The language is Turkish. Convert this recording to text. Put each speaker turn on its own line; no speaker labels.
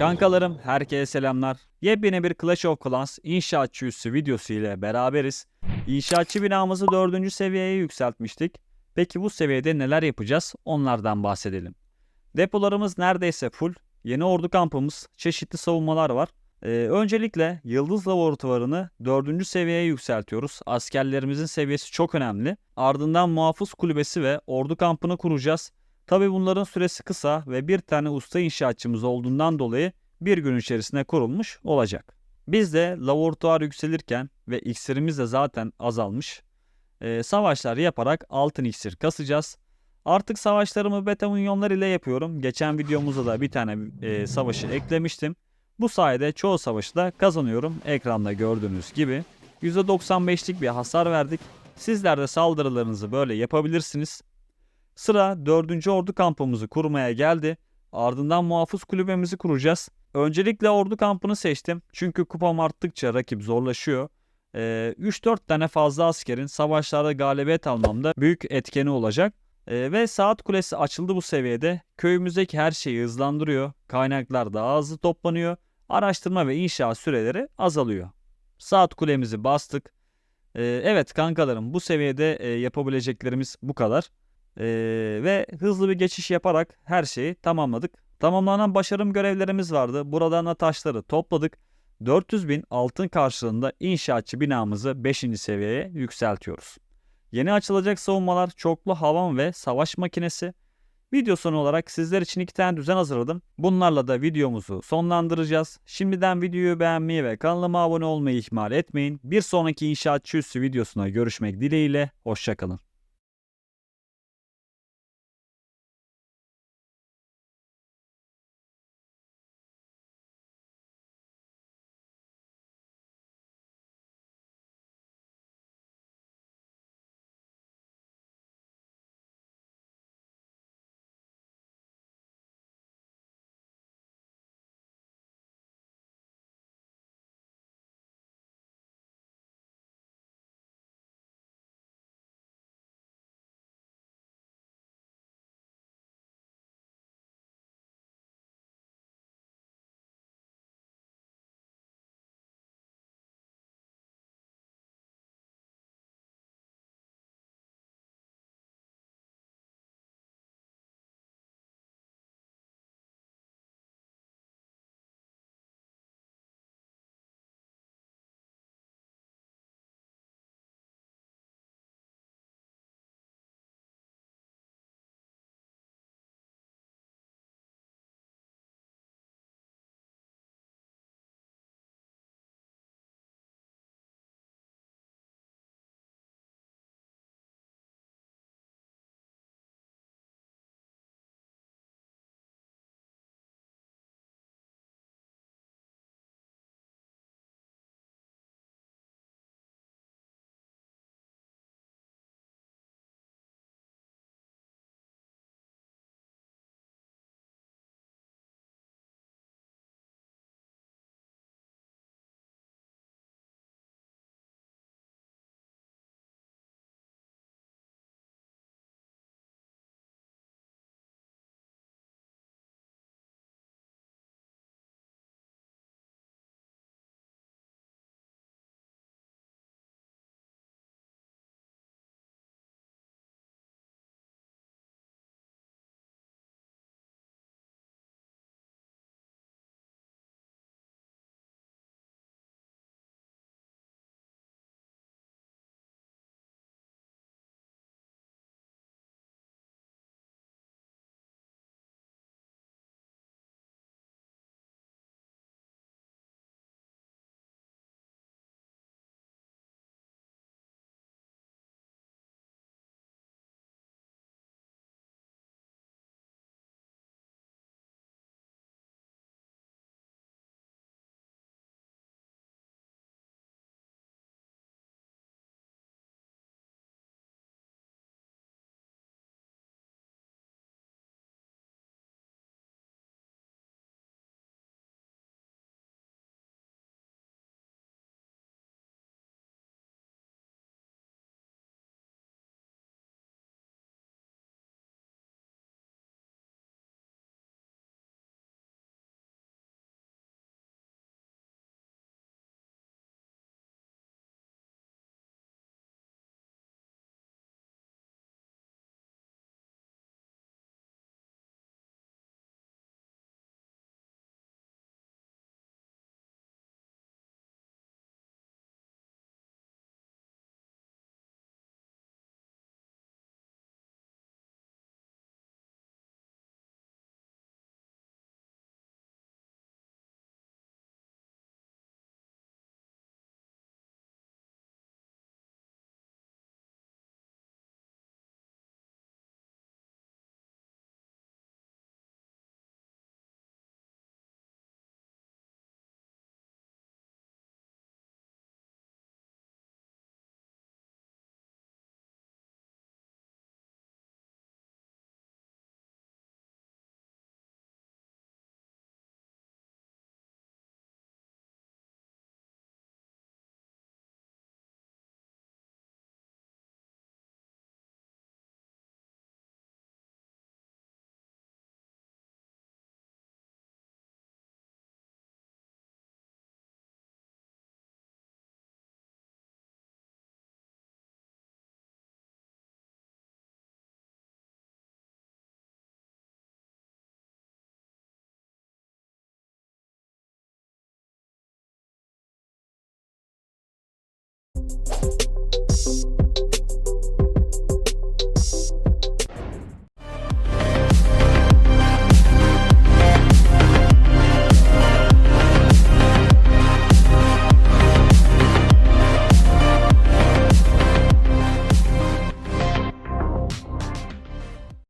Kankalarım herkese selamlar. Yepyeni bir Clash of Clans inşaatçı üssü videosu ile beraberiz. İnşaatçı binamızı 4. seviyeye yükseltmiştik. Peki bu seviyede neler yapacağız onlardan bahsedelim. Depolarımız neredeyse full. Yeni ordu kampımız, çeşitli savunmalar var. Ee, öncelikle Yıldız Laboratuvarını 4. seviyeye yükseltiyoruz. Askerlerimizin seviyesi çok önemli. Ardından Muhafız Kulübesi ve Ordu Kampını kuracağız. Tabi bunların süresi kısa ve bir tane usta inşaatçımız olduğundan dolayı bir gün içerisinde kurulmuş olacak. Biz de laboratuvar yükselirken ve iksirimiz de zaten azalmış. e, savaşlar yaparak altın iksir kasacağız. Artık savaşlarımı beta minyonlar ile yapıyorum. Geçen videomuzda da bir tane e, savaşı eklemiştim. Bu sayede çoğu savaşı da kazanıyorum. Ekranda gördüğünüz gibi. %95'lik bir hasar verdik. Sizler de saldırılarınızı böyle yapabilirsiniz. Sıra 4. Ordu kampımızı kurmaya geldi. Ardından muhafız kulübemizi kuracağız. Öncelikle ordu kampını seçtim. Çünkü kupam arttıkça rakip zorlaşıyor. Ee, 3-4 tane fazla askerin savaşlarda galibiyet almamda büyük etkeni olacak. Ee, ve saat kulesi açıldı bu seviyede. Köyümüzdeki her şeyi hızlandırıyor. Kaynaklar daha hızlı toplanıyor. Araştırma ve inşaat süreleri azalıyor. Saat kulemizi bastık. Ee, evet kankalarım bu seviyede e, yapabileceklerimiz bu kadar. Ee, ve hızlı bir geçiş yaparak her şeyi tamamladık. Tamamlanan başarım görevlerimiz vardı. Buradan da taşları topladık. 400 bin altın karşılığında inşaatçı binamızı 5. seviyeye yükseltiyoruz. Yeni açılacak savunmalar çoklu havan ve savaş makinesi. Video sonu olarak sizler için iki tane düzen hazırladım. Bunlarla da videomuzu sonlandıracağız. Şimdiden videoyu beğenmeyi ve kanalıma abone olmayı ihmal etmeyin. Bir sonraki inşaatçı üssü videosuna görüşmek dileğiyle. Hoşçakalın.